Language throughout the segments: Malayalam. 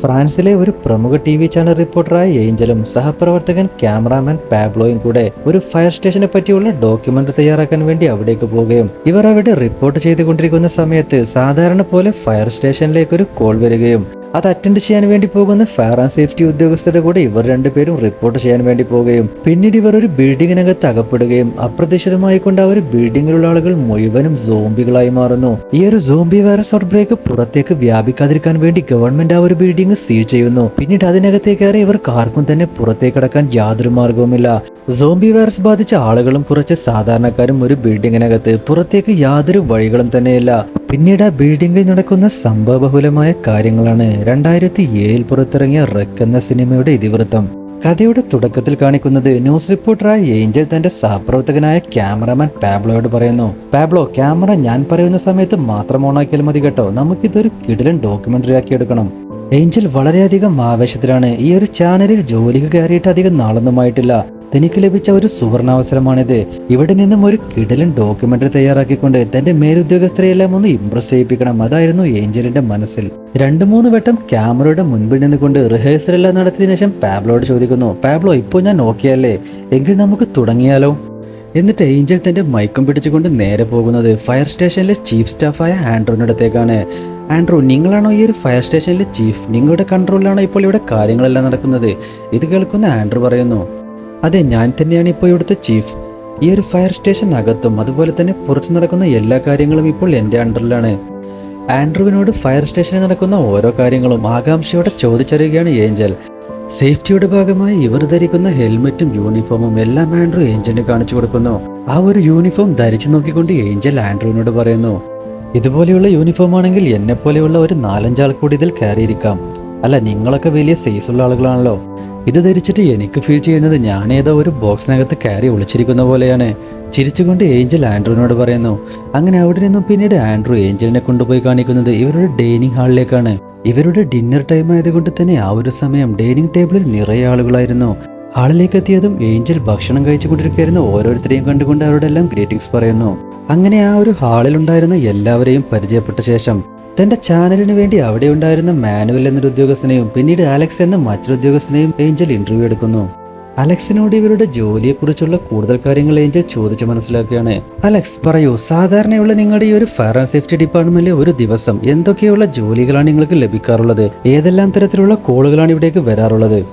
ഫ്രാൻസിലെ ഒരു പ്രമുഖ ടി വി ചാനൽ റിപ്പോർട്ടറായ ഏഞ്ചലും സഹപ്രവർത്തകൻ ക്യാമറാമാൻ പാബ്ലോയും കൂടെ ഒരു ഫയർ സ്റ്റേഷനെ പറ്റിയുള്ള ഡോക്യുമെന്ററി തയ്യാറാക്കാൻ വേണ്ടി അവിടേക്ക് പോവുകയും ഇവർ അവിടെ റിപ്പോർട്ട് ചെയ്തുകൊണ്ടിരിക്കുന്ന സമയത്ത് സാധാരണ പോലെ ഫയർ സ്റ്റേഷനിലേക്ക് ഒരു കോൾ വരികയും അത് അറ്റൻഡ് ചെയ്യാൻ വേണ്ടി പോകുന്ന ഫയർ ആൻഡ് സേഫ്റ്റി ഉദ്യോഗസ്ഥരുടെ കൂടെ ഇവർ രണ്ടുപേരും റിപ്പോർട്ട് ചെയ്യാൻ വേണ്ടി പോവുകയും പിന്നീട് ഇവർ ഒരു ബിൽഡിങ്ങിനകത്ത് അകപ്പെടുകയും അപ്രതീക്ഷിതമായി കൊണ്ട് ആ ഒരു ബിൽഡിങ്ങിലുള്ള ആളുകൾ മുഴുവനും സോംബികളായി മാറുന്നു. ഈ ഒരു സോംബി വൈറസ് ഔട്ട്ബ്രേക്ക് പുറത്തേക്ക് വ്യാപിക്കാതിരിക്കാൻ വേണ്ടി ഗവൺമെന്റ് ആ ഒരു ബിൽഡിംഗ് സീൽ ചെയ്യുന്നു. പിന്നീട് അതിനകത്തേക്ക് കയറി ഇവർക്ക് ആർക്കും തന്നെ പുറത്തേക്ക് കടക്കാൻ യാതൊരു മാർഗവുമില്ല. സോംബി വൈറസ് ബാധിച്ച ആളുകളും കുറച്ച് സാധാരണക്കാരും ഒരു ബിൽഡിങ്ങിനകത്ത് പുറത്തേക്ക് യാതൊരു വഴികളും തന്നെയില്ല. പിന്നീട് ആ ബിൽഡിങ്ങിൽ നടക്കുന്ന സംഭവബഹുലമായ കാര്യങ്ങളാണ്. രണ്ടായിരത്തി ഏഴിൽ പുറത്തിറങ്ങിയ റെക്ക് എന്ന സിനിമയുടെ ഇതിവൃത്തം. കഥയുടെ തുടക്കത്തിൽ കാണിക്കുന്നത് ന്യൂസ് റിപ്പോർട്ടറായ ഏഞ്ചൽ തന്റെ സഹപ്രവർത്തകനായ ക്യാമറമാൻ പാബ്ലോയോട് പറയുന്നു. പാബ്ലോ ക്യാമറ ഞാൻ പറയുന്ന സമയത്ത് മാത്രം ഓണാക്കിയാൽ മതി കേട്ടോ. നമുക്കിതൊരു കിടിലൻ ഡോക്യുമെന്ററി ആക്കി എടുക്കണം. ഏഞ്ചൽ വളരെയധികം ആവേശത്തിലാണ് ഈ ഒരു ചാനലിൽ ജോലിക്ക് കയറിയിട്ട് അധികം നാളൊന്നുമായിട്ടില്ല തനിക്ക് ലഭിച്ച ഒരു സുവർണാവസരമാണിത്. ഇവിടെ നിന്നും ഒരു കിടലൻ ഡോക്യുമെന്ററി തയ്യാറാക്കിക്കൊണ്ട് തന്റെ മേലുദ്യോഗസ്ഥരെയെല്ലാം ഒന്ന് ഇംപ്രസ് ചെയ്യിപ്പിക്കണം അതായിരുന്നു ഏഞ്ചലിന്റെ മനസ്സിൽ. രണ്ടു മൂന്ന് വട്ടം ക്യാമറയുടെ മുൻപിൽ നിന്നുകൊണ്ട് റിഹേഴ്സൽ എല്ലാം നടത്തിയതിനു ശേഷം പാബ്ലോയോട് ചോദിക്കുന്നു പാബ്ലോ ഇപ്പോൾ ഞാൻ ഓക്കെ അല്ലേ? എങ്കിൽ നമുക്ക് തുടങ്ങിയാലോ? എന്നിട്ട് ഏഞ്ചൽ തന്റെ മയക്കം പിടിച്ചുകൊണ്ട് നേരെ പോകുന്നത് ഫയർ സ്റ്റേഷനിലെ ചീഫ് സ്റ്റാഫായ ആൻഡ്രോയുടെ അടുത്തേക്കാണ്. ആൻഡ്രോ നിങ്ങളാണോ ഈ ഒരു ഫയർ സ്റ്റേഷനിലെ ചീഫ് നിങ്ങളുടെ കൺട്രോളിലാണോ ഇപ്പോൾ ഇവിടെ കാര്യങ്ങളെല്ലാം നടക്കുന്നത്? ഇത് കേൾക്കുന്ന ആൻഡ്രോ പറയുന്നു. അതെ ഞാൻ തന്നെയാണ് ഇപ്പോൾ ഇവിടുത്തെ ചീഫ് ഈ ഒരു ഫയർ സ്റ്റേഷൻ അകത്തും അതുപോലെ തന്നെ പുറത്തു നടക്കുന്ന എല്ലാ കാര്യങ്ങളും ഇപ്പോൾ എന്റെ അണ്ടറിലാണ് ആൻഡ്രുവിനോട് ഫയർ സ്റ്റേഷനിൽ നടക്കുന്ന ഓരോ കാര്യങ്ങളും ആകാംക്ഷയോടെ ചോദിച്ചറിയുകയാണ് ഏഞ്ചൽ. സേഫ്റ്റിയുടെ ഭാഗമായി ഇവർ ധരിക്കുന്ന ഹെൽമെറ്റും യൂണിഫോമും എല്ലാം ആൻഡ്രു ഏഞ്ചലിന് കാണിച്ചു കൊടുക്കുന്നു. ആ ഒരു യൂണിഫോം ധരിച്ചു നോക്കിക്കൊണ്ട് ഏഞ്ചൽ ആൻഡ്രുവിനോട് പറയുന്നു ഇതുപോലെയുള്ള യൂണിഫോം ആണെങ്കിൽ എന്നെ പോലെയുള്ള ഒരു നാലഞ്ചാൾ കൂടി ഇതിൽ കയറിയിരിക്കാം. അല്ല നിങ്ങളൊക്കെ വലിയ സൈസ് ഉള്ള ആളുകളാണല്ലോ. ഇത് ധരിച്ചിട്ട് എനിക്ക് ഫീൽ ചെയ്യുന്നത് ഞാൻ ഏതോ ഒരു ബോക്സിനകത്ത് കയറി ഒളിച്ചിരിക്കുന്ന പോലെയാണ്. ചിരിച്ചുകൊണ്ട് ഏഞ്ചൽ ആൻഡ്രുവിനോട് പറയുന്നു അങ്ങനെ അവിടെ നിന്നും പിന്നീട് ആൻഡ്രു ഏഞ്ചലിനെ കൊണ്ടുപോയി കാണിക്കുന്നത് ഇവരുടെ ഡൈനിങ് ഹാളിലേക്കാണ്. ഇവരുടെ ഡിന്നർ ടൈം ആയതുകൊണ്ട് തന്നെ ആ ഒരു സമയം ഡൈനിങ് ടേബിളിൽ നിറയെ ആളുകളായിരുന്നു. ഹാളിലേക്ക് എത്തിയതും ഏഞ്ചൽ ഭക്ഷണം കഴിച്ചുകൊണ്ടിരിക്കുകയായിരുന്ന ഓരോരുത്തരെയും കണ്ടുകൊണ്ട് അവരുടെ എല്ലാം ഗ്രീറ്റിംഗ്സ് പറയുന്നു. അങ്ങനെ ആ ഒരു ഹാളിൽ ഉണ്ടായിരുന്ന എല്ലാവരെയും പരിചയപ്പെട്ട ശേഷം തന്റെ ചാനലിന് വേണ്ടി അവിടെ ഉണ്ടായിരുന്ന മാനുവൽ എന്നൊരു ഉദ്യോഗസ്ഥനെയും പിന്നീട് ആലക്സ് എന്ന മറ്റൊരു ഉദ്യോഗസ്ഥനെയും ഏഞ്ചൽ ഇന്റർവ്യൂ എടുക്കുന്നു. അലക്സിനോട് ഇവരുടെ ജോലിയെക്കുറിച്ചുള്ള കൂടുതൽ കാര്യങ്ങൾ ഏഞ്ചൽ ചോദിച്ചു മനസ്സിലാക്കുകയാണ്. അലക്സ് പറയൂ സാധാരണയുള്ള നിങ്ങളുടെ ഈ ഒരു ഫയർ ആൻഡ് സേഫ്റ്റി ഡിപ്പാർട്ട്മെന്റിലെ ഒരു ദിവസം എന്തൊക്കെയുള്ള ജോലികളാണ് നിങ്ങൾക്ക് ലഭിക്കാറുള്ളത്? ഏതെല്ലാം തരത്തിലുള്ള കോളുകളാണ് ഇവിടേക്ക് വരാറുള്ളത്?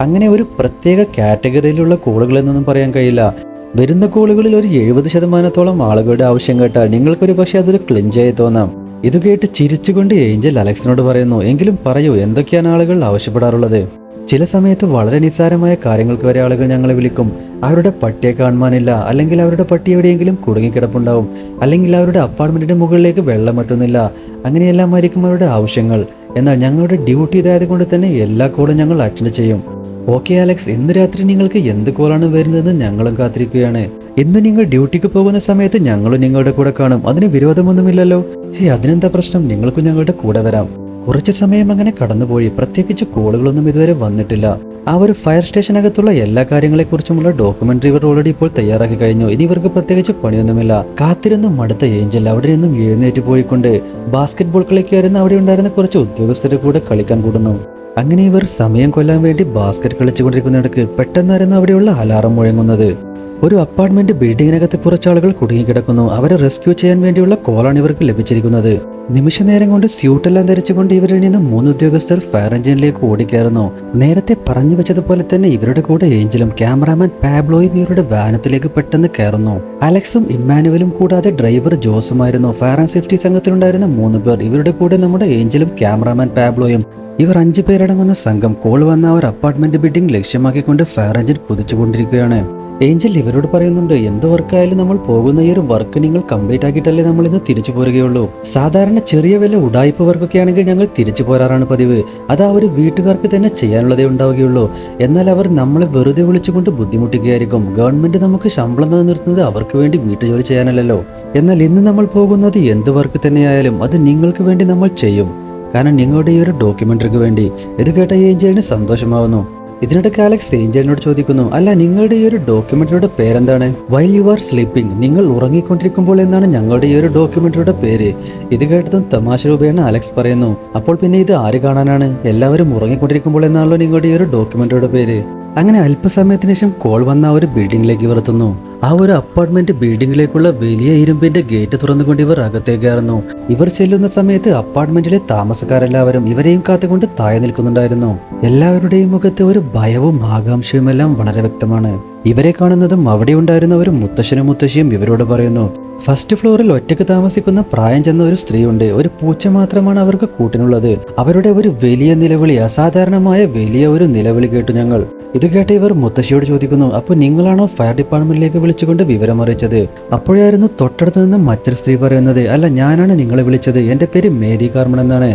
അങ്ങനെ ഒരു പ്രത്യേക കാറ്റഗറിയിലുള്ള കോളുകൾ എന്നൊന്നും പറയാൻ കഴിയില്ല. വരുന്ന കോളുകളിൽ ഒരു എഴുപത് ശതമാനത്തോളം ആളുകളുടെ ആവശ്യം കേട്ടാൽ നിങ്ങൾക്കൊരു പക്ഷേ അതൊരു ക്ലിഞ്ചായി തോന്നാം. ഇത് കേട്ട് ചിരിച്ചുകൊണ്ട് ഏഞ്ചൽ അലക്സിനോട് പറയുന്നു എങ്കിലും പറയൂ എന്തൊക്കെയാണ് ആളുകൾ ആവശ്യപ്പെടാറുള്ളത്? ചില സമയത്ത് വളരെ നിസ്സാരമായ കാര്യങ്ങൾക്ക് വരെ ആളുകൾ ഞങ്ങളെ വിളിക്കും. അവരുടെ പട്ടിയെ കാണുവാനില്ല. അല്ലെങ്കിൽ അവരുടെ പട്ടി എവിടെയെങ്കിലും കുടുങ്ങിക്കിടപ്പുണ്ടാവും. അല്ലെങ്കിൽ അവരുടെ അപ്പാർട്ട്മെന്റിന്റെ മുകളിലേക്ക് വെള്ളം എത്തുന്നില്ല. അങ്ങനെയെല്ലാം ആയിരിക്കും അവരുടെ ആവശ്യങ്ങൾ. എന്നാൽ ഞങ്ങളുടെ ഡ്യൂട്ടി ഇതായത് കൊണ്ട് തന്നെ എല്ലാ കോളും ഞങ്ങൾ അറ്റൻഡ് ചെയ്യും. Okay Alex. ഇന്ന് രാത്രി നിങ്ങൾക്ക് എന്ത് കോളാണ് വരുന്നതെന്ന് ഞങ്ങളും കാത്തിരിക്കുകയാണ്. ഇന്ന് നിങ്ങൾ ഡ്യൂട്ടിക്ക് പോകുന്ന സമയത്ത് ഞങ്ങളും നിങ്ങളുടെ കൂടെ കാണും. അതിന് വിരോധമൊന്നുമില്ലല്ലോ. ഹേ അതിനെന്താ പ്രശ്നം? നിങ്ങൾക്കും ഞങ്ങളുടെ കൂടെ വരാം. കുറച്ച് സമയം അങ്ങനെ കടന്നുപോയി. പ്രത്യേകിച്ച് കോളുകളൊന്നും ഇതുവരെ വന്നിട്ടില്ല. ആ ഒരു ഫയർ സ്റ്റേഷനകത്തുള്ള എല്ലാ കാര്യങ്ങളെക്കുറിച്ചുമുള്ള ഡോക്യുമെന്ററി ഇവർ ഓൾറെഡി ഇപ്പോൾ തയ്യാറാക്കി കഴിഞ്ഞു. ഇനി ഇവർക്ക് പ്രത്യേകിച്ച് പണിയൊന്നുമില്ല. കാത്തിരുന്ന് മടുത്ത ഏഞ്ചൽ അവിടെ നിന്നും എഴുന്നേറ്റ് പോയിക്കൊണ്ട് ബാസ്കറ്റ് ബോൾ കളിക്കായിരുന്ന അവിടെ ഉണ്ടായിരുന്ന കുറച്ച് ഉദ്യോഗസ്ഥരുടെ കൂടെ കളിക്കാൻ കൂടുന്നു. അങ്ങനെ ഇവർ സമയം കൊല്ലാൻ വേണ്ടി ബാസ്കറ്റ് കളിച്ചുകൊണ്ടിരിക്കുന്നിടക്ക് പെട്ടെന്നായിരുന്നു അവിടെയുള്ള അലാറം മുഴങ്ങുന്നത്. ഒരു അപ്പാർട്ട്മെന്റ് ബിൽഡിങ്ങിനകത്ത് കുറച്ച് ആളുകൾ കുടുങ്ങിക്കിടക്കുന്നു. അവരെ റെസ്ക്യൂ ചെയ്യാൻ വേണ്ടിയുള്ള കോളാണ് ഇവർക്ക് ലഭിച്ചിരിക്കുന്നത്. നിമിഷ നേരം കൊണ്ട് സ്യൂട്ടെല്ലാം ധരിച്ചുകൊണ്ട് ഇവരിൽ നിന്ന് മൂന്ന് ഉദ്യോഗസ്ഥർ ഫയർ എഞ്ചിനിലേക്ക് ഓടിക്കയറുന്നു. നേരത്തെ പറഞ്ഞു വെച്ചതുപോലെ തന്നെ ഇവരുടെ കൂടെ ഏഞ്ചലും ക്യാമറാമാൻ പാബ്ലോയും ഇവരുടെ വാനത്തിലേക്ക് പെട്ടെന്ന് കയറുന്നു. അലക്സും ഇമ്മാനുവലും കൂടാതെ ഡ്രൈവർ ജോസുമായിരുന്നു. ഫയർ ആൻഡ് സേഫ്റ്റി സംഘത്തിലുണ്ടായിരുന്ന മൂന്ന് പേർ ഇവരുടെ കൂടെ നമ്മുടെ ഏഞ്ചലും ക്യാമറാമാൻ പാബ്ലോയും ഇവർ അഞ്ചു പേരടങ്ങുന്ന സംഘം കോൾ വന്ന ഒരു അപ്പാർട്ട്മെന്റ് ബിൽഡിംഗ് ലക്ഷ്യമാക്കിക്കൊണ്ട് ഫയർ എഞ്ചിൻ കുതിച്ചുകൊണ്ടിരിക്കുകയാണ്. ഏഞ്ചൽ ഇവരോട് പറയുന്നുണ്ട് എന്ത് വർക്കായാലും നമ്മൾ പോകുന്ന ഈ ഒരു വർക്ക് നിങ്ങൾ കംപ്ലീറ്റ് ആക്കിയിട്ടല്ലേ നമ്മൾ ഇന്ന് തിരിച്ചു പോരുകയുള്ളൂ. സാധാരണ ചെറിയ വില ഉടായ്പ വർക്കൊക്കെ ആണെങ്കിൽ ഞങ്ങൾ തിരിച്ചു പോരാറാണ് പതിവ്. അത് ആ ഒരു വീട്ടുകാർക്ക് തന്നെ ചെയ്യാനുള്ളതേ ഉണ്ടാവുകയുള്ളൂ. എന്നാൽ അവർ നമ്മളെ വെറുതെ വിളിച്ചുകൊണ്ട് ബുദ്ധിമുട്ടുകയായിരിക്കും. ഗവൺമെന്റ് നമുക്ക് ശമ്പളം നിലനിർത്തുന്നത് അവർക്ക് വേണ്ടി വീട്ടുജോലി ചെയ്യാനല്ലല്ലോ. എന്നാൽ ഇന്ന് നമ്മൾ പോകുന്നത് എന്ത് വർക്ക് തന്നെയായാലും അത് നിങ്ങൾക്ക് വേണ്ടി നമ്മൾ ചെയ്യും. കാരണം നിങ്ങളുടെ ഈ ഒരു ഡോക്യുമെന്ററിക്ക് വേണ്ടി. ഇത് കേട്ട ഏഞ്ചലിന് സന്തോഷമാവുന്നു. ഇതിനിടയ്ക്ക് അലക്സ് ഏഞ്ചലിനോട് ചോദിക്കുന്നു അല്ല നിങ്ങളുടെ ഈ ഒരു ഡോക്യുമെന്ററിയുടെ പേരെന്താണ്? വൈ യു ആർ സ്ലീപ്പിംഗ് നിങ്ങൾ ഉറങ്ങിക്കൊണ്ടിരിക്കുമ്പോൾ എന്നാണ് ഞങ്ങളുടെ ഈ ഒരു ഡോക്യുമെന്ററിയുടെ പേര്. ഇത് കേട്ടതും തമാശ രൂപേണ അലക്സ് പറയുന്നു. അപ്പോൾ പിന്നെ ഇത് ആര് കാണാനാണ്? എല്ലാവരും ഉറങ്ങിക്കൊണ്ടിരിക്കുമ്പോൾ എന്നാണല്ലോ നിങ്ങളുടെ ഈ ഒരു ഡോക്യുമെന്ററിയുടെ പേര്. അങ്ങനെ അല്പസമയത്തിന് ശേഷം കോൾ വന്ന ആ ഒരു ബിൽഡിംഗിലേക്ക് ഇവർ എത്തുന്നു. ആ ഒരു അപ്പാർട്ട്മെന്റ് ബിൽഡിംഗിലേക്കുള്ള വലിയ ഇരുമ്പിന്റെ ഗേറ്റ് തുറന്നുകൊണ്ട് ഇവർ അകത്തേക്ക് കയറുന്നു. ഇവർ ചെല്ലുന്ന സമയത്ത് അപ്പാർട്ട്മെന്റിലെ താമസക്കാരെല്ലാവരും ഇവരെയും കാത്തുകൊണ്ട് താഴെ നിൽക്കുന്നുണ്ടായിരുന്നു. എല്ലാവരുടെയും മുഖത്ത് ഒരു ഭയവും ആകാംക്ഷയും എല്ലാം വളരെ വ്യക്തമാണ്. ഇവരെ കാണുന്നതും അവിടെ ഉണ്ടായിരുന്ന ഒരു മുത്തശ്ശനും മുത്തശ്ശിയും ഇവരോട് പറയുന്നു ഫസ്റ്റ് ഫ്ലോറിൽ ഒറ്റയ്ക്ക് താമസിക്കുന്ന പ്രായം ചെന്ന ഒരു സ്ത്രീയുണ്ട്. ഒരു പൂച്ച മാത്രമാണ് അവർക്ക് കൂട്ടിനുള്ളത്. അവരുടെ ഒരു വലിയ നിലവിളി അസാധാരണമായ വലിയ ഒരു നിലവിളി കേട്ടു ഞങ്ങൾ. ഇത് കേട്ട് ഇവർ മുത്തശ്ശിയോട് ചോദിക്കുന്നു അപ്പോൾ നിങ്ങളാണോ ഫയർ ഡിപ്പാർട്ട്മെന്റിലേക്ക് വിളിച്ചുകൊണ്ട് വിവരം അറിയിച്ചത്? അപ്പോഴായിരുന്നു തൊട്ടടുത്ത് നിന്ന് മറ്റൊരു സ്ത്രീ പറയുന്നത് അല്ല ഞാനാണ് നിങ്ങളെ വിളിച്ചത് എന്റെ പേര് മേരി കാർമൺ എന്നാണ്.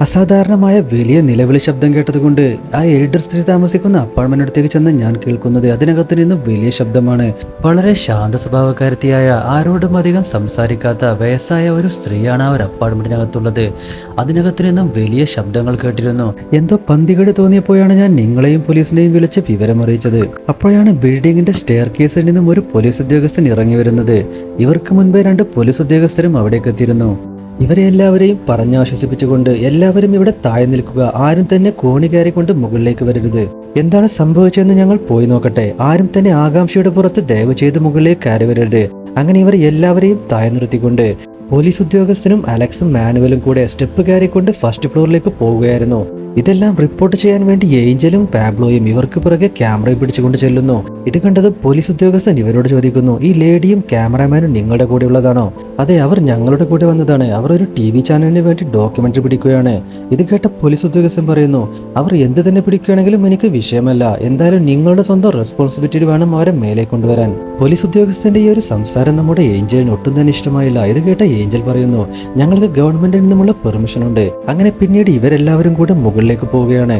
അസാധാരണമായ വലിയ നിലവിളി ശബ്ദം കേട്ടതുകൊണ്ട് ആ എൽഡർ സ്ത്രീ താമസിക്കുന്ന അപ്പാർട്ട്മെന്റ് അടുത്തേക്ക് ചെന്ന് ഞാൻ കേൾക്കുന്നത് അതിനകത്ത് നിന്നും വലിയ ശബ്ദമാണ്. വളരെ ശാന്ത സ്വഭാവക്കാരത്തിയായ ആരോടും അധികം സംസാരിക്കാത്ത വയസ്സായ ഒരു സ്ത്രീയാണ് ആ ഒരു അപ്പാർട്ട്മെന്റിനകത്തുള്ളത് അതിനകത്ത് നിന്നും വലിയ ശബ്ദങ്ങൾ കേട്ടിരുന്നു. എന്തോ പന്തികേട് തോന്നിയപ്പോഴാണ് ഞാൻ നിങ്ങളെയും പോലീസിനെയും വിളിച്ച് വിവരം അറിയിച്ചത്. അപ്പോഴാണ് ബിൽഡിങ്ങിന്റെ സ്റ്റെയർ കേസിൽ നിന്നും ഒരു പോലീസ് ഉദ്യോഗസ്ഥൻ ഇറങ്ങി വരുന്നത്. ഇവർക്ക് മുൻപേ രണ്ട് പോലീസ് ഉദ്യോഗസ്ഥരും അവിടേക്ക് എത്തിയിരുന്നു. ഇവരെ എല്ലാവരെയും പറഞ്ഞാശ്വസിപ്പിച്ചുകൊണ്ട് എല്ലാവരും ഇവിടെ താഴെ നിൽക്കുക. ആരും തന്നെ കോണി കയറിക്കൊണ്ട് മുകളിലേക്ക് വരരുത്. എന്താണ് സംഭവിച്ചതെന്ന് ഞങ്ങൾ പോയി നോക്കട്ടെ. ആരും തന്നെ ആകാംക്ഷയുടെ പുറത്ത് ദയവ് ചെയ്ത് മുകളിലേക്ക് കയറി വരരുത്. അങ്ങനെ ഇവർ എല്ലാവരെയും താഴെ നിർത്തിക്കൊണ്ട് പോലീസ് ഉദ്യോഗസ്ഥനും അലക്സും മാനുവലും കൂടെ സ്റ്റെപ്പ് കയറിക്കൊണ്ട് ഫസ്റ്റ് ഫ്ലോറിലേക്ക് പോവുകയായിരുന്നു ഇതെല്ലാം റിപ്പോർട്ട് ചെയ്യാൻ വേണ്ടി ഏഞ്ചലും പാബ്ലോയും ഇവർക്ക് പുറകെ ക്യാമറയും പിടിച്ചുകൊണ്ട് ചെല്ലുന്നു. ഇത് കണ്ടത് പോലീസ് ഉദ്യോഗസ്ഥൻ ഇവരോട് ചോദിക്കുന്നു ഈ ലേഡിയും ക്യാമറാമാനും നിങ്ങളുടെ കൂടെ ഉള്ളതാണോ? അതെ അവർ ഞങ്ങളുടെ കൂടെ വന്നതാണ്. അവർ ഒരു ടി വി ചാനലിന് വേണ്ടി ഡോക്യുമെന്ററി പിടിക്കുകയാണ്. ഇത് കേട്ട പോലീസ് ഉദ്യോഗസ്ഥൻ പറയുന്നു അവർ എന്ത് തന്നെ പിടിക്കുകയാണെങ്കിലും എനിക്ക് വിഷയമല്ല. എന്തായാലും നിങ്ങളുടെ സ്വന്തം റെസ്പോൺസിബിലിറ്റി വേണം അവരെ മേലെ കൊണ്ടുവരാൻ. പോലീസ് ഉദ്യോഗസ്ഥന്റെ ഈ ഒരു സംസാരം നമ്മുടെ ഏഞ്ചലിന് ഒട്ടും തന്നെ ഇഷ്ടമായില്ല. ഇത് കേട്ട ഏഞ്ചൽ പറയുന്നു ഞങ്ങൾക്ക് ഗവൺമെന്റിൽ നിന്നുമുള്ള പെർമിഷൻ ഉണ്ട്. അങ്ങനെ പിന്നീട് ഇവരെല്ലാവരും കൂടെ മുകളിലേക്ക് പോവുകയാണ്.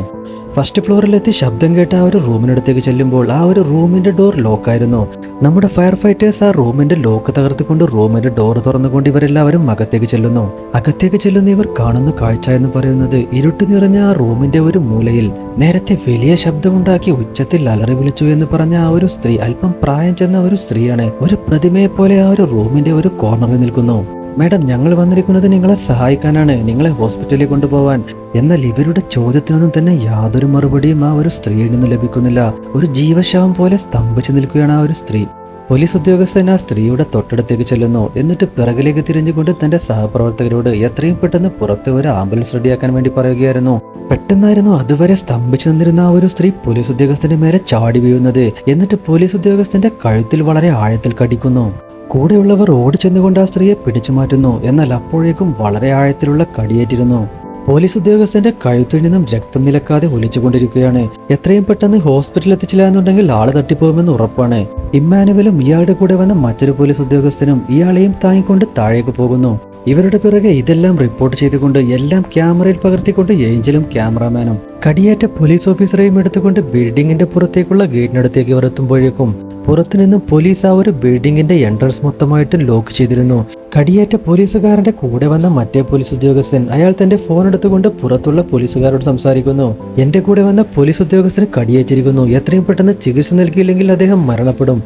ഫസ്റ്റ് ഫ്ലോറിലെത്തി ശബ്ദം കേട്ട ആ ഒരു റൂമിനടുത്തേക്ക് ചെല്ലുമ്പോൾ ആ ഒരു റൂമിന്റെ ഡോർ ലോക്കായിരുന്നു നമ്മുടെ ഫയർ ഫൈറ്റേഴ്സ് ആ റൂമിന്റെ ലോക്ക് തകർത്തുകൊണ്ട് റൂമിന്റെ ഡോർ തുറന്നുകൊണ്ട് ഇവരെല്ലാവരും അകത്തേക്ക് ചെല്ലുന്നു. അകത്തേക്ക് ചെല്ലുന്ന ഇവർ കാണുന്ന കാഴ്ച എന്ന് പറയുന്നത് ഇരുട്ട് നിറഞ്ഞ ആ റൂമിന്റെ ഒരു മൂലയിൽ നേരത്തെ വലിയ ശബ്ദമുണ്ടാക്കി ഉച്ചത്തിൽ അലറി വിളിച്ചു എന്ന് പറഞ്ഞ ആ ഒരു സ്ത്രീ അല്പം പ്രായം ചെന്ന ഒരു സ്ത്രീയാണ്. ഒരു പ്രതിമയെ പോലെ ആ ഒരു റൂമിന്റെ ഒരു കോർണറിൽ നിൽക്കുന്നു. മാഡം ഞങ്ങൾ വന്നിരിക്കുന്നത് നിങ്ങളെ സഹായിക്കാനാണ്. നിങ്ങളെ ഹോസ്പിറ്റലിൽ കൊണ്ടുപോവാൻ. എന്നാൽ ഇവരുടെ ചോദ്യത്തിനൊന്നും തന്നെ യാതൊരു മറുപടിയും ആ ഒരു സ്ത്രീയിൽ നിന്ന് ലഭിക്കുന്നില്ല. ഒരു ജീവശവം പോലെ സ്തംഭിച്ചു നിൽക്കുകയാണ് ആ ഒരു സ്ത്രീ. പോലീസ് ഉദ്യോഗസ്ഥൻ ആ സ്ത്രീയുടെ തൊട്ടടുത്തേക്ക് ചെല്ലുന്നു. എന്നിട്ട് പിറകിലേക്ക് തിരിഞ്ഞുകൊണ്ട് തന്റെ സഹപ്രവർത്തകരോട് എത്രയും പെട്ടെന്ന് പുറത്തെ ഒരു ആംബുലൻസ് റെഡിയാക്കാൻ വേണ്ടി പറയുകയായിരുന്നു. പെട്ടെന്നായിരുന്നു അതുവരെ സ്തംഭിച്ചു നിന്നിരുന്ന ആ ഒരു സ്ത്രീ പോലീസ് ഉദ്യോഗസ്ഥന്റെ മേലെ ചാടി വീഴുന്നത്. എന്നിട്ട് പോലീസ് ഉദ്യോഗസ്ഥന്റെ കഴുത്തിൽ വളരെ ആഴത്തിൽ കടിക്കുന്നു. കൂടെയുള്ളവർ ഓടിച്ചെന്നുകൊണ്ട് ആ സ്ത്രീയെ പിടിച്ചു മാറ്റുന്നു. എന്നാൽ അപ്പോഴേക്കും വളരെ ആഴത്തിലുള്ള കടിയേറ്റിരുന്നു. പോലീസ് ഉദ്യോഗസ്ഥന്റെ കഴുത്തിൽ നിന്നും രക്തം നിലക്കാതെ ഒലിച്ചുകൊണ്ടിരിക്കുകയാണ്. എത്രയും പെട്ടെന്ന് ഹോസ്പിറ്റലിൽ എത്തിച്ചില്ല എന്നുണ്ടെങ്കിൽ ആൾ തട്ടിപ്പോകുമെന്ന് ഉറപ്പാണ്. ഇമ്മാനുവലും ഇയാളുടെ കൂടെ വന്ന മറ്റൊരു പോലീസ് ഉദ്യോഗസ്ഥനും ഇയാളെയും താങ്ങിക്കൊണ്ട് താഴേക്ക് പോകുന്നു. ഇവരുടെ പിറകെ ഇതെല്ലാം റിപ്പോർട്ട് ചെയ്തുകൊണ്ട് എല്ലാം ക്യാമറയിൽ പകർത്തിക്കൊണ്ട് ഏഞ്ചലും ക്യാമറാമാനും. കടിയേറ്റ പോലീസ് ഓഫീസറെയും എടുത്തുകൊണ്ട് ബിൽഡിങ്ങിന്റെ പുറത്തേക്കുള്ള ഗേറ്റിനടുത്തേക്ക് ഇവർ എത്തുമ്പോഴേക്കും പുറത്തുനിന്നും പോലീസ് ആ ഒരു ബിൽഡിങ്ങിന്റെ എൻട്രൻസ് മൊത്തമായിട്ട് ലോക്ക് ചെയ്തിരുന്നു. കടിയേറ്റ പോലീസുകാരന്റെ കൂടെ വന്ന മറ്റേ പോലീസ് ഉദ്യോഗസ്ഥൻ അയാൾ തന്റെ ഫോൺ എടുത്തുകൊണ്ട് പുറത്തുള്ള പോലീസുകാരോട് സംസാരിക്കുന്നു. എന്റെ കൂടെ വന്ന പോലീസ് ഉദ്യോഗസ്ഥന് കടിയേറ്റിരിക്കുന്നു. എത്രയും പെട്ടെന്ന് ചികിത്സ നൽകിയില്ലെങ്കിൽ അദ്ദേഹം മരണപ്പെടും.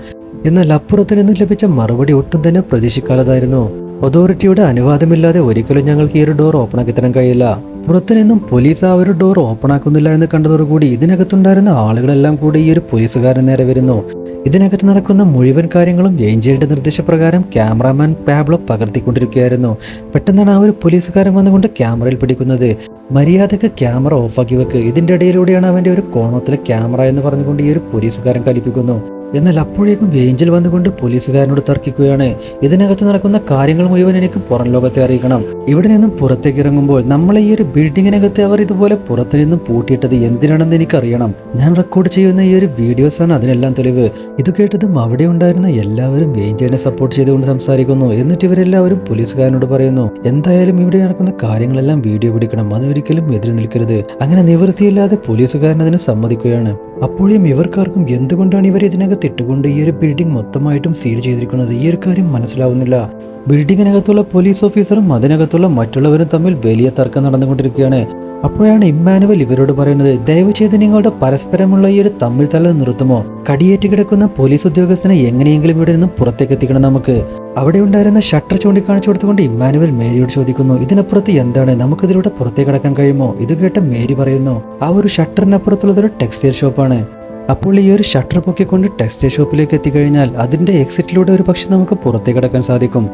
എന്നാൽ അപ്പുറത്തു നിന്നും ലഭിച്ച മറുപടി ഒട്ടും തന്നെ പ്രതീക്ഷിക്കാത്തതായിരുന്നു. അതോറിറ്റിയുടെ അനുവാദമില്ലാതെ ഒരിക്കലും ഞങ്ങൾക്ക് ഈ ഒരു ഡോർ ഓപ്പൺ ആക്കി തരാൻ കഴിയില്ല. പുറത്തുനിന്നും പോലീസ് ആ ഒരു ഡോർ ഓപ്പൺ ആക്കുന്നില്ല എന്ന് കണ്ടതോടുകൂടി ഇതിനകത്തുണ്ടായിരുന്ന ആളുകളെല്ലാം കൂടി ഈ ഒരു പോലീസുകാരൻ നേരെ വരുന്നു. ഇതിനകത്ത് നടക്കുന്ന മുഴുവൻ കാര്യങ്ങളും ഏഞ്ചലിന്റെ നിർദ്ദേശപ്രകാരം ക്യാമറാമാൻ പാബ്ലോ പകർത്തിക്കൊണ്ടിരിക്കുകയായിരുന്നു. പെട്ടെന്നാണ് ആ ഒരു പോലീസുകാരൻ വന്നുകൊണ്ട് ക്യാമറയിൽ പിടിക്കുന്നത്. മര്യാദയ്ക്ക് ക്യാമറ ഓഫാക്കി വെക്ക്. ഇതിന്റെ ഇടയിലൂടെയാണ് അവന്റെ ഒരു കോണത്തിലെ ക്യാമറ എന്ന് പറഞ്ഞുകൊണ്ട് ഈ ഒരു പോലീസുകാരൻ കലിപ്പിക്കുന്നു. എന്നാൽ അപ്പോഴേക്കും വേഞ്ചിൽ വന്നുകൊണ്ട് പോലീസുകാരനോട് തർക്കിക്കുകയാണ്. ഇതിനകത്ത് നടക്കുന്ന കാര്യങ്ങൾ മുഴുവൻ എനിക്ക് പുറം ലോകത്തെ അറിയിക്കണം. ഇവിടെ നിന്നും പുറത്തേക്ക് ഇറങ്ങുമ്പോൾ നമ്മളെ ഈ ഒരു ബിൽഡിങ്ങിനകത്ത് അവർ ഇതുപോലെ പുറത്തു നിന്നും പൂട്ടിയിട്ടത് എന്തിനാണെന്ന് എനിക്കറിയണം. ഞാൻ റെക്കോർഡ് ചെയ്യുന്ന ഈ ഒരു വീഡിയോസാണ് അതിനെല്ലാം തെളിവ്. ഇത് കേട്ടതും അവിടെ ഉണ്ടായിരുന്ന എല്ലാവരും വേഞ്ചിനെ സപ്പോർട്ട് ചെയ്തുകൊണ്ട് സംസാരിക്കുന്നു. എന്നിട്ട് ഇവരെല്ലാവരും പോലീസുകാരനോട് പറയുന്നു എന്തായാലും ഇവിടെ നടക്കുന്ന കാര്യങ്ങളെല്ലാം വീഡിയോ പിടിക്കണം. അതൊരിക്കലും എതിര് നിൽക്കരുത്. അങ്ങനെ നിവൃത്തിയില്ലാതെ പോലീസുകാരൻ അതിന് സമ്മതിക്കുകയാണ്. അപ്പോഴും ഇവർക്കാർക്കും എന്തുകൊണ്ടാണ് ഇവർ ഇതിനകത്ത് ഇട്ടുകൊണ്ട് ഈ ഒരു ബിൽഡിംഗ് മൊത്തമായിട്ടും സീൽ ചെയ്തിരിക്കുന്നത് ഈ ഒരു കാര്യം മനസ്സിലാവുന്നില്ല. ബിൽഡിങ്ങിനകത്തുള്ള പോലീസ് ഓഫീസറും അതിനകത്തുള്ള മറ്റുള്ളവരും തമ്മിൽ വലിയ തർക്കം നടന്നുകൊണ്ടിരിക്കുകയാണ്. അപ്പോഴാണ് ഇമ്മാനുവൽ ഇവരോട് പറയുന്നത് ദയവ് ചെയ്ത് നിങ്ങളുടെ പരസ്പരമുള്ള ഈ ഒരു തമ്മിൽ തല നിർത്തുമോ? കടിയേറ്റ് കിടക്കുന്ന പോലീസ് ഉദ്യോഗസ്ഥനെ എങ്ങനെയെങ്കിലും ഇവിടെ നിന്നും പുറത്തേക്ക് എത്തിക്കണം നമുക്ക്. അവിടെ ഉണ്ടായിരുന്ന ഷട്ടർ ചൂണ്ടിക്കാണിച്ചു കൊടുത്തുകൊണ്ട് ഇമ്മാനുവൽ മേരിയോട് ചോദിക്കുന്നു ഇതിനപ്പുറത്ത് എന്താണ്? നമുക്കിതിലൂടെ പുറത്തേക്ക് കടക്കാൻ കഴിയുമോ? ഇത് കേട്ട മേരി പറയുന്നു ആ ഒരു ഷട്ടറിനപ്പുറത്തുള്ളത് ഒരു ടെക്സ്റ്റൈൽ ഷോപ്പാണ് അപ്പോൾ ഈ ഒരു ഷട്ടർ പൊക്കിക്കൊണ്ട് ടെക്സ്റ്റൈൽ ഷോപ്പിലേക്ക് എത്തിക്കഴിഞ്ഞാൽ അതിന്റെ എക്സിറ്റിലൂടെ ഒരു പക്ഷെ നമുക്ക് പുറത്തേക്ക് കടക്കാൻ സാധിക്കും.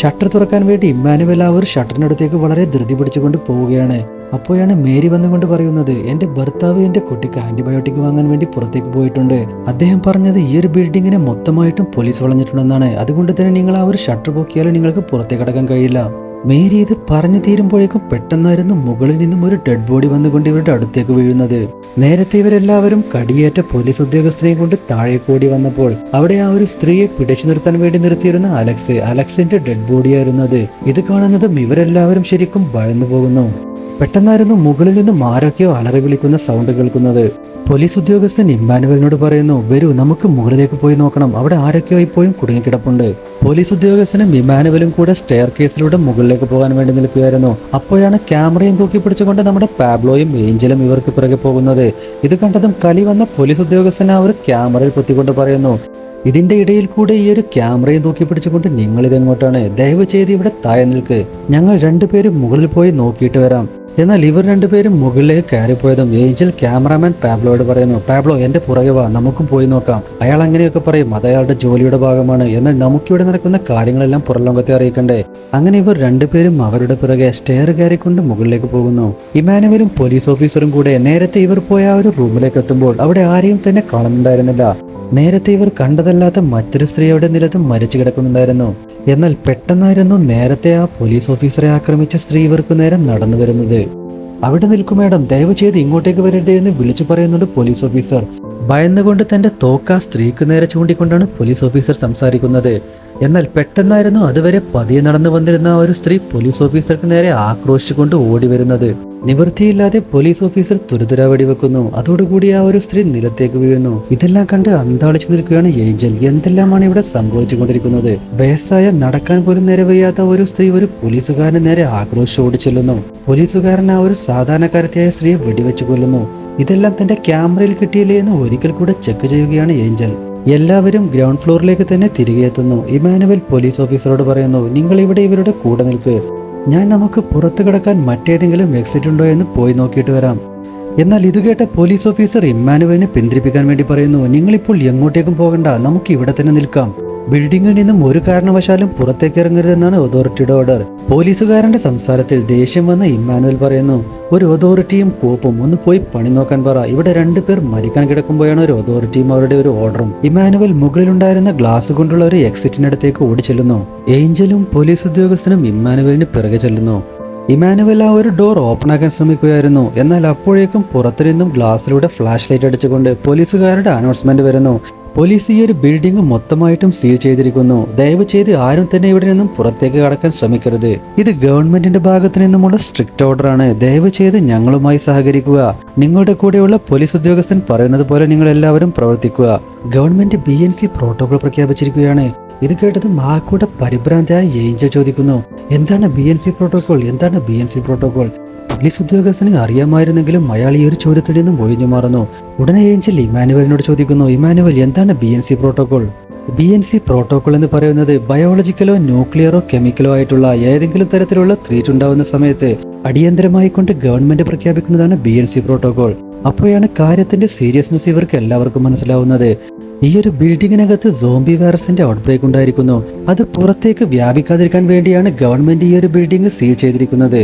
ഷട്ടർ തുറക്കാൻ വേണ്ടി ഇമ്മാനുവൽ ആ ഒരു ഷട്ടറിനടുത്തേക്ക് വളരെ ധൃതി പിടിച്ചുകൊണ്ട് പോവുകയാണ്. അപ്പോഴാണ് മേരി വന്നുകൊണ്ട് പറയുന്നത് എന്റെ ഭർത്താവ് എന്റെ കുട്ടിക്ക് ആന്റിബയോട്ടിക് വാങ്ങാൻ വേണ്ടി പുറത്തേക്ക് പോയിട്ടുണ്ട്. അദ്ദേഹം പറഞ്ഞത് ഈ ഒരു ബിൽഡിങ്ങിനെ മൊത്തമായിട്ടും പോലീസ് വളഞ്ഞിട്ടുണ്ടെന്നാണ്. അതുകൊണ്ട് തന്നെ നിങ്ങൾ ആ ഒരു ഷട്ടർ പൊക്കിയാലും നിങ്ങൾക്ക് പുറത്തേക്ക് കടക്കാൻ കഴിയില്ല. മേരി ഇത് പറഞ്ഞു തീരുമ്പോഴേക്കും പെട്ടെന്നായിരുന്നു മുകളിൽ നിന്നും ഒരു ഡെഡ് ബോഡി വന്നുകൊണ്ട് ഇവരുടെ അടുത്തേക്ക് വീഴുന്നത്. നേരത്തെ ഇവരെല്ലാവരും കടിയേറ്റ പോലീസ് ഉദ്യോഗസ്ഥനെ കൊണ്ട് താഴേക്ക് ഓടി വന്നപ്പോൾ അവിടെ ആ ഒരു സ്ത്രീയെ പിടിച്ചു നിർത്താൻ വേണ്ടി നിർത്തിയിരുന്ന അലക്സ് അലക്സിന്റെ ഡെഡ് ബോഡിയായിരുന്നത് ഇത് കാണുന്നതും ഇവരെല്ലാവരും ശരിക്കും ഭയന്നു പോകുന്നു. പെട്ടെന്നായിരുന്നു മുകളിൽ നിന്നും ആരൊക്കെയോ അലറി വിളിക്കുന്ന സൗണ്ട് കേൾക്കുന്നത്. പോലീസ് ഉദ്യോഗസ്ഥൻ ഇമ്മാനുവലിനോട് പറയുന്നു വരൂ നമുക്ക് മുകളിലേക്ക് പോയി നോക്കണം. അവിടെ ആരൊക്കെയോ ഇപ്പോഴും കുടുങ്ങിക്കിടപ്പുണ്ട്. പോലീസ് ഉദ്യോഗസ്ഥനും ഇമാനുവലും കൂടെ സ്റ്റെയർ കേസിലൂടെ മുകളിലേക്ക് പോകാൻ വേണ്ടി നിൽക്കുകയായിരുന്നു. അപ്പോഴാണ് ക്യാമറയും തൂക്കി പിടിച്ചുകൊണ്ട് നമ്മുടെ പാബ്ലോയും ഏഞ്ചലും ഇവർക്ക് പിറകെ പോകുന്നത്. ഇത് കണ്ടതും കലി വന്ന പോലീസ് ഉദ്യോഗസ്ഥൻ ആ ഒരു ക്യാമറയിൽ പൊത്തിക്കൊണ്ട് പറയുന്നു ഇതിന്റെ ഇടയിൽ കൂടെ ഈ ഒരു ക്യാമറയെ തൂക്കി പിടിച്ചുകൊണ്ട് നിങ്ങൾ ഇതെങ്ങോട്ടാണ് ദയവ് ചെയ്ത് ഇവിടെ താഴെ നിൽക്ക്. ഞങ്ങൾ രണ്ടുപേരും മുകളിൽ പോയി നോക്കിയിട്ട് വരാം. എന്നാൽ ഇവർ രണ്ടുപേരും മുകളിലേക്ക് കയറിപ്പോയതും ഏഞ്ചൽ ക്യാമറാമാൻ പാബ്ലോയോട് പറയുന്നു പാബ്ലോ എന്റെ പുറകെ വാ നമുക്കും പോയി നോക്കാം. അയാൾ അങ്ങനെയൊക്കെ പറയും അത് അയാളുടെ ജോലിയുടെ ഭാഗമാണ്. എന്നാൽ നമുക്കിവിടെ നടക്കുന്ന കാര്യങ്ങളെല്ലാം പുറംലോകത്തെ അറിയിക്കണ്ടേ? അങ്ങനെ ഇവർ രണ്ടുപേരും അവരുടെ പിറകെ സ്റ്റെയർ കയറിക്കൊണ്ട് മുകളിലേക്ക് പോകുന്നു. ഇമാനുവലും പോലീസ് ഓഫീസറും കൂടെ നേരത്തെ ഇവർ പോയ ആ ഒരു റൂമിലേക്ക് എത്തുമ്പോൾ അവിടെ ആരെയും തന്നെ കാണുന്നുണ്ടായിരുന്നില്ല. നേരത്തെ ഇവർ കണ്ടതല്ലാത്ത മറ്റൊരു സ്ത്രീ അവിടെ നിലത്ത് മരിച്ചു കിടക്കുന്നുണ്ടായിരുന്നു. എന്നാൽ പെട്ടെന്നായിരുന്നു നേരത്തെ ആ പോലീസ് ഓഫീസറെ ആക്രമിച്ച സ്ത്രീ ഇവർക്ക് നേരെ നടന്നു വരുന്നത്. അവിടെ നിൽക്കും മാഡം ദയവ് ചെയ്ത് ഇങ്ങോട്ടേക്ക് വരരുത് എന്ന് വിളിച്ചു പറയുന്നുണ്ട് പോലീസ് ഓഫീസർ. ഭയന്നുകൊണ്ട് തന്റെ തോക്ക സ്ത്രീക്ക് നേരെ ചൂണ്ടിക്കൊണ്ടാണ് പോലീസ് ഓഫീസർ സംസാരിക്കുന്നത്. എന്നാൽ പെട്ടെന്നായിരുന്നു അതുവരെ പതിയെ നടന്നു വന്നിരുന്ന ആ ഒരു സ്ത്രീ പോലീസ് ഓഫീസർക്ക് നേരെ ആക്രോശിച്ചുകൊണ്ട് ഓടി വരുന്നത്. നിവൃത്തിയില്ലാതെ പോലീസ് ഓഫീസർ തുരുതുര വെടിവെക്കുന്നു അതോടുകൂടി ആ ഒരു സ്ത്രീ നിലത്തേക്ക് വീഴുന്നു. ഇതെല്ലാം കണ്ട് അന്താളിച്ചു നിൽക്കുകയാണ് ഏഞ്ചൽ. എന്തെല്ലാമാണ് ഇവിടെ സംഭവിച്ചുകൊണ്ടിരിക്കുന്നത്? വയസ്സായ നടക്കാൻ പോലും നേരെ വയ്യാത്ത ഒരു സ്ത്രീ ഒരു പോലീസുകാരന് നേരെ ആക്രോശിച്ച് ഓടിച്ചെല്ലുന്നു. പോലീസുകാരൻ ആ ഒരു സാധാരണക്കാരത്തിയായ സ്ത്രീയെ വെടിവെച്ചു കൊല്ലുന്നു. ഇതെല്ലാം തന്റെ ക്യാമറയിൽ കിട്ടിയില്ലേ എന്ന് ഒരിക്കൽ കൂടെ ചെക്ക് ചെയ്യുകയാണ് ഏഞ്ചൽ. എല്ലാവരും ഗ്രൗണ്ട് ഫ്ലോറിലേക്ക് തന്നെ തിരികെ എത്തുന്നു. ഇമാനുവൽ പോലീസ് ഓഫീസറോട് പറയുന്നു നിങ്ങൾ ഇവിടെ ഇവരുടെ കൂടെ നിൽക്ക്. ഞാൻ നമുക്ക് പുറത്തു കിടക്കാൻ മറ്റേതെങ്കിലും എക്സിറ്റ് ഉണ്ടോ എന്ന് പോയി നോക്കിയിട്ട് വരാം. എന്നാൽ ഇത് കേട്ട പോലീസ് ഓഫീസർ ഇമ്മാനുവലിനെ പിന്തിരിപ്പിക്കാൻ വേണ്ടി പറയുന്നു നിങ്ങളിപ്പോൾ എങ്ങോട്ടേക്കും പോകണ്ട. നമുക്ക് ഇവിടെ തന്നെ നിൽക്കാം. ബിൽഡിങ്ങിൽ നിന്നും ഒരു കാരണവശാലും പുറത്തേക്ക് ഇറങ്ങരുതെന്നാണ് അതോറിറ്റിയുടെ ഓർഡർ പോലീസുകാരന്റെ സംസാരത്തിൽ ദേഷ്യം വന്ന ഇമ്മാനുവൽ പറയുന്നു ഒരു അതോറിറ്റിയും കോപ്പും ഒന്ന് പോയി പണി നോക്കാൻ പറ. ഇവിടെ രണ്ടുപേർ മരിക്കാൻ കിടക്കുമ്പോഴാണ് ഒരു അതോറിറ്റിയും അവരുടെ ഒരു ഓർഡറും ഇമ്മാനുവൽ മുകളിലുണ്ടായിരുന്ന ഗ്ലാസ് കൊണ്ടുള്ള ഒരു എക്സിറ്റിനടുത്തേക്ക് ഓടി ചെല്ലുന്നു ഏഞ്ചലും പോലീസ് ഉദ്യോഗസ്ഥനും ഇമ്മാനുവലിന് പിറകെ ചെല്ലുന്നു. ഇമാനുവൽ ആ ഒരു ഡോർ ഓപ്പൺ ആക്കാൻ ശ്രമിക്കുകയായിരുന്നു. എന്നാൽ അപ്പോഴേക്കും പുറത്തു നിന്നും ഗ്ലാസ്സിലൂടെ ഫ്ലാഷ് ലൈറ്റ് അടിച്ചുകൊണ്ട് പോലീസുകാരുടെ അനൗൺസ്മെന്റ് വരുന്നു. പോലീസ് ഈ ഒരു ബിൽഡിംഗ് മൊത്തമായിട്ടും സീൽ ചെയ്തിരിക്കുന്നു. ദയവ് ചെയ്ത് ആരും തന്നെ ഇവിടെ നിന്നും പുറത്തേക്ക് കടക്കാൻ ശ്രമിക്കരുത്. ഇത് ഗവൺമെന്റിന്റെ ഭാഗത്തു നിന്നുമുള്ള സ്ട്രിക്റ്റ് ഓർഡറാണ് ദയവ് ചെയ്ത് ഞങ്ങളുമായി സഹകരിക്കുക. നിങ്ങളുടെ കൂടെയുള്ള പോലീസ് ഉദ്യോഗസ്ഥൻ പറയുന്നത് പോലെ നിങ്ങൾ എല്ലാവരും പ്രവർത്തിക്കുക. Government B N C protocol പ്രഖ്യാപിച്ചിരിക്കുകയാണ്. ഇത് കേട്ടത് മാക്കൂടെ പരിഭ്രാന്തയായ ഏഞ്ചൽ ചോദിക്കുന്നു. എന്താണ് ബി എൻ സി പ്രോട്ടോകോൾ എന്താണ് B N C protocol police ഉദ്യോഗസ്ഥന് അറിയാമായിരുന്നെങ്കിലും അയാൾ ഈ ഒരു ചോദ്യത്തിൽ നിന്നും ഒഴിഞ്ഞു മാറുന്നു. ഉടനെ ഏഞ്ചൽ ഇമാനുവലിനോട് ചോദിക്കുന്നു ഇമാനുവൽ എന്താണ് B N C protocol? B N C protocol എന്ന് പറയുന്നത് ബയോളജിക്കലോ ന്യൂക്ലിയറോ കെമിക്കലോ ആയിട്ടുള്ള ഏതെങ്കിലും തരത്തിലുള്ള ത്രീറ്റ് ഉണ്ടാവുന്ന സമയത്ത് അടിയന്തരമായി കൊണ്ട് ഗവൺമെന്റ് പ്രഖ്യാപിക്കുന്നതാണ് ബി എൻ സി പ്രോട്ടോകോൾ. അപ്പോഴാണ് കാര്യത്തിന്റെ സീരിയസ്നെസ് ഇവർക്ക് എല്ലാവർക്കും മനസ്സിലാവുന്നത്. ഈ ഒരു ബിൽഡിങ്ങിനകത്ത് സോംബി വൈറസിന്റെ ഔട്ട്ബ്രേക്ക് ഉണ്ടായിരിക്കുന്നു. അത് പുറത്തേക്ക് വ്യാപിക്കാതിരിക്കാൻ വേണ്ടിയാണ് ഗവൺമെന്റ് ഈ ഒരു ബിൽഡിംഗ് സീൽ ചെയ്തിരിക്കുന്നത്.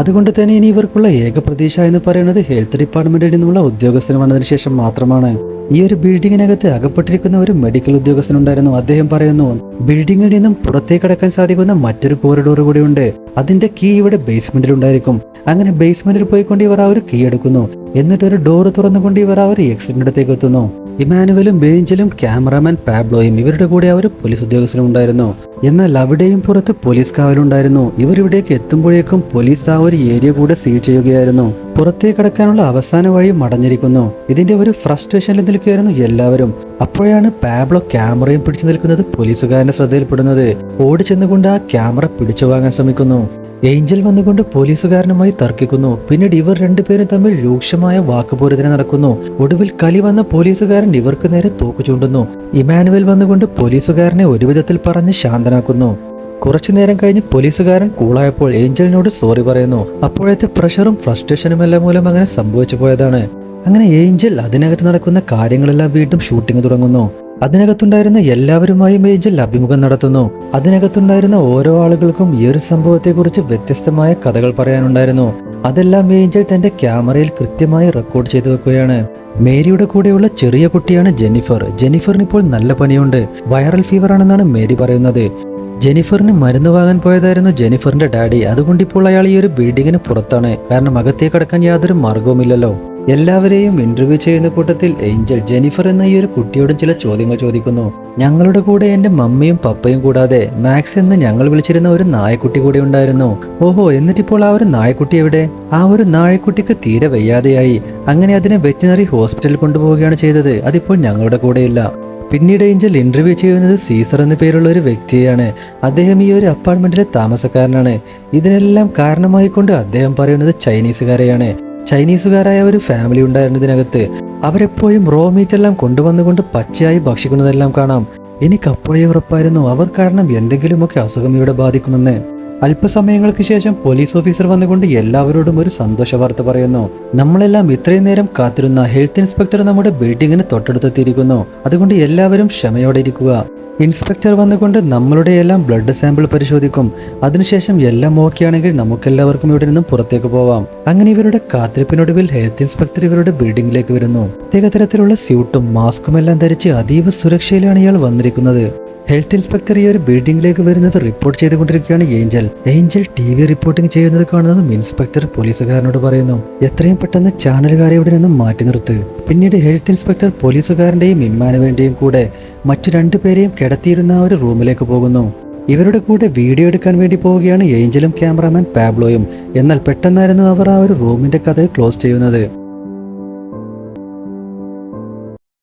അതുകൊണ്ട് തന്നെ ഇനി ഇവർക്കുള്ള ഏക പ്രതീക്ഷ എന്ന് പറയുന്നത് ഹെൽത്ത് ഡിപ്പാർട്ട്മെന്റിൽ നിന്നുള്ള ഉദ്യോഗസ്ഥന് വന്നതിന് ശേഷം മാത്രമാണ്. ഈ ഒരു ബിൽഡിങ്ങിനകത്ത് അകപ്പെട്ടിരിക്കുന്ന ഒരു മെഡിക്കൽ ഉദ്യോഗസ്ഥനുണ്ടായിരുന്നു അദ്ദേഹം പറയുന്നു. ബിൽഡിങ്ങിൽ നിന്നും പുറത്തേക്ക് കടക്കാൻ സാധിക്കുന്ന മറ്റൊരു കോറിഡോർ കൂടി ഉണ്ട് അതിന്റെ കീ ഇവിടെ ബേസ്മെന്റിൽ ഉണ്ടായിരിക്കും. അങ്ങനെ ബേസ്മെന്റിൽ പോയിക്കൊണ്ട് ഇവർ ആ ഒരു കീ എടുക്കുന്നു. എന്നിട്ട് ഒരു ഡോർ തുറന്നുകൊണ്ട് ഇവർ ആ ഒരു എക്സിഡന്റ് അടുത്തേക്ക് എത്തുന്നു. ഇമാനുവലും ബേഞ്ചലും ക്യാമറാമാൻ പാബ്ലോയും ഇവരുടെ കൂടെ അവർ പോലീസ് ഉദ്യോഗസ്ഥരും ഉണ്ടായിരുന്നു. എന്നാൽ അവിടെയും പുറത്ത് പോലീസ് കാവലുണ്ടായിരുന്നു. ഇവരിവിടേക്ക് എത്തുമ്പോഴേക്കും പോലീസ് ആ ഒരു ഏരിയ കൂടെ സീൽ ചെയ്യുകയായിരുന്നു. പുറത്തേക്ക് കടക്കാനുള്ള അവസാന വഴി മടഞ്ഞിരിക്കുന്നു. ഇതിന്റെ ഒരു ഫ്രസ്ട്രേഷനിൽ നിൽക്കുകയായിരുന്നു എല്ലാവരും. അപ്പോഴാണ് പാബ്ലോ ക്യാമറയും പിടിച്ചു നിൽക്കുന്നത് പോലീസുകാരന്റെ ശ്രദ്ധയിൽപ്പെടുന്നത്. ഓടി ചെന്നുകൊണ്ട് ആ ക്യാമറ പിടിച്ചു വാങ്ങാൻ ശ്രമിക്കുന്നു. ഏഞ്ചൽ വന്നുകൊണ്ട് പോലീസുകാരനുമായി തർക്കിക്കുന്നു. പിന്നീട് ഇവർ രണ്ടുപേരും തമ്മിൽ രൂക്ഷമായ വാക്കുപൂരത്തിന് നടക്കുന്നു. ഒടുവിൽ കലി വന്ന പോലീസുകാരൻ ഇവർക്ക് നേരെ തോക്കു ചൂണ്ടുന്നു. ഇമാനുവൽ വന്നുകൊണ്ട് പോലീസുകാരനെ ഒരുവിധത്തിൽ പറഞ്ഞ് ശാന്തനാക്കുന്നു. കുറച്ചു നേരം കഴിഞ്ഞ് പോലീസുകാരൻ കൂളായപ്പോൾ ഏഞ്ചലിനോട് സോറി പറയുന്നു. അപ്പോഴത്തെ പ്രഷറും ഫ്രസ്ട്രേഷനും എല്ലാം മൂലം അങ്ങനെ സംഭവിച്ചു പോയതാണ്. അങ്ങനെ ഏഞ്ചൽ അതിനകത്ത് നടക്കുന്ന കാര്യങ്ങളെല്ലാം വീണ്ടും ഷൂട്ടിംഗ് തുടങ്ങുന്നു. അതിനകത്തുണ്ടായിരുന്ന എല്ലാവരുമായും ഏജൽ അഭിമുഖം നടത്തുന്നു. അതിനകത്തുണ്ടായിരുന്ന ഓരോ ആളുകൾക്കും ഈ ഒരു സംഭവത്തെക്കുറിച്ച് വ്യത്യസ്തമായ കഥകൾ പറയാനുണ്ടായിരുന്നു. അതെല്ലാം ഏഞ്ചൽ തന്റെ ക്യാമറയിൽ കൃത്യമായി റെക്കോർഡ് ചെയ്തു വെക്കുകയാണ്. മേരിയുടെ കൂടെയുള്ള ചെറിയ കുട്ടിയാണ് ജെനിഫർ ജെന്നിഫറിന് ഇപ്പോൾ നല്ല പണിയുണ്ട് വൈറൽ ഫീവർ ആണെന്നാണ് മേരി പറയുന്നത്. ജെനിഫറിന് മരുന്ന് വാങ്ങാൻ പോയതായിരുന്നു ജെനിഫറിന്റെ ഡാഡി. അതുകൊണ്ട് ഇപ്പോൾ അയാൾ ഈ ഒരു ബിൽഡിങ്ങിന് പുറത്താണ്. കാരണം അകത്തേക്ക് കടക്കാൻ യാതൊരു മാർഗവുമില്ലല്ലോ എല്ലാവരെയും ഇന്റർവ്യൂ ചെയ്യുന്ന കൂട്ടത്തിൽ ഏഞ്ചൽ ജെനിഫർ എന്ന ഈ ഒരു കുട്ടിയോട് ചില ചോദ്യങ്ങൾ ചോദിക്കുന്നു. ഞങ്ങളുടെ കൂടെ എന്റെ മമ്മിയും പപ്പയും കൂടാതെ മാക്സ് എന്ന് ഞങ്ങൾ വിളിച്ചിരുന്ന ഒരു നായക്കുട്ടി കൂടെ ഉണ്ടായിരുന്നു. ഓഹോ എന്നിട്ടിപ്പോൾ ആ ഒരു നായക്കുട്ടി എവിടെ? ആ ഒരു നായക്കുട്ടിക്ക് തീരെ വയ്യാതെയായി. അങ്ങനെ അതിനെ വെറ്റിനറി ഹോസ്പിറ്റലിൽ കൊണ്ടുപോവുകയാണ് ചെയ്തത്. അതിപ്പോൾ ഞങ്ങളുടെ കൂടെയില്ല. പിന്നീട് ഏഞ്ചൽ ഇന്റർവ്യൂ ചെയ്യുന്നത് സീസർ എന്ന പേരുള്ള ഒരു വ്യക്തിയാണ് അദ്ദേഹം ഈ ഒരു അപ്പാർട്ട്മെന്റിലെ താമസക്കാരനാണ്. ഇതിനെല്ലാം കാരണമായിക്കൊണ്ട് അദ്ദേഹം പറയുന്നത് ചൈനീസുകാരെയാണ് ചൈനീസുകാരായ ഒരു ഫാമിലി ഉണ്ടായിരുന്നു ഇതിനകത്ത് അവരെപ്പോഴും റോ മീറ്റ് എല്ലാം കൊണ്ടുവന്നുകൊണ്ട് പച്ചയായി ഭക്ഷിക്കുന്നതെല്ലാം കാണാം. എനിക്ക് അപ്പോഴേ ഉറപ്പായിരുന്നു അവർ കാരണം എന്തെങ്കിലുമൊക്കെ അസുഖം ഇവിടെ ബാധിക്കുമെന്ന്. അല്പസമയങ്ങൾക്ക് ശേഷം പോലീസ് ഓഫീസർ വന്നുകൊണ്ട് എല്ലാവരോടും ഒരു സന്തോഷ വാർത്ത പറയുന്നു. നമ്മളെല്ലാം ഇത്രയും നേരം കാത്തിരുന്ന ഹെൽത്ത് ഇൻസ്പെക്ടർ നമ്മുടെ ബിൽഡിങ്ങിന് തൊട്ടടുത്തെത്തിയിരിക്കുന്നു. അതുകൊണ്ട് എല്ലാവരും ക്ഷമയോടെ ഇരിക്കുക. ഇൻസ്പെക്ടർ വന്നുകൊണ്ട് നമ്മളുടെ എല്ലാം ബ്ലഡ് സാമ്പിൾ പരിശോധിക്കും. അതിനുശേഷം എല്ലാം ഓക്കെയാണെങ്കിൽ നമുക്കെല്ലാവർക്കും ഇവിടെ നിന്നും പുറത്തേക്ക് പോവാം. അങ്ങനെ ഇവരുടെ കാത്തിരിപ്പിനൊടുവിൽ ഹെൽത്ത് ഇൻസ്പെക്ടർ ഇവരുടെ ബിൽഡിംഗിലേക്ക് വരുന്നു. പ്രത്യേക തരത്തിലുള്ള സ്യൂട്ടും മാസ്കും എല്ലാം ധരിച്ച് അതീവ സുരക്ഷയിലാണ് ഇയാൾ വന്നിരിക്കുന്നത്. ഹെൽത്ത് ഇൻസ്പെക്ടർ ഈ ഒരു ബിൽഡിംഗിലേക്ക് വരുന്നത് റിപ്പോർട്ട് ചെയ്തുകൊണ്ടിരിക്കുകയാണ് Angel. Angel T V reporting ചെയ്യുന്നത് കാണുന്നതും ഇൻസ്പെക്ടർ പോലീസുകാരനോട് പറയുന്നു. എത്രയും പെട്ടെന്ന് ചാനലുകാരെ ഇവിടെ നിന്നും മാറ്റി നിർത്ത്. പിന്നീട് ഹെൽത്ത് ഇൻസ്പെക്ടർ പോലീസുകാരന്റെയും ഇമ്മാനുവേന്റെയും കൂടെ മറ്റു രണ്ടുപേരെയും കിടത്തിയിരുന്ന ഒരു റൂമിലേക്ക് പോകുന്നു. ഇവരുടെ കൂടെ വീഡിയോ എടുക്കാൻ വേണ്ടി പോവുകയാണ് ഏഞ്ചലും ക്യാമറാമാൻ പാബ്ലോയും. എന്നാൽ പെട്ടെന്നായിരുന്നു അവർ ആ ഒരു റൂമിന്റെ കഥ ക്ലോസ് ചെയ്യുന്നത്.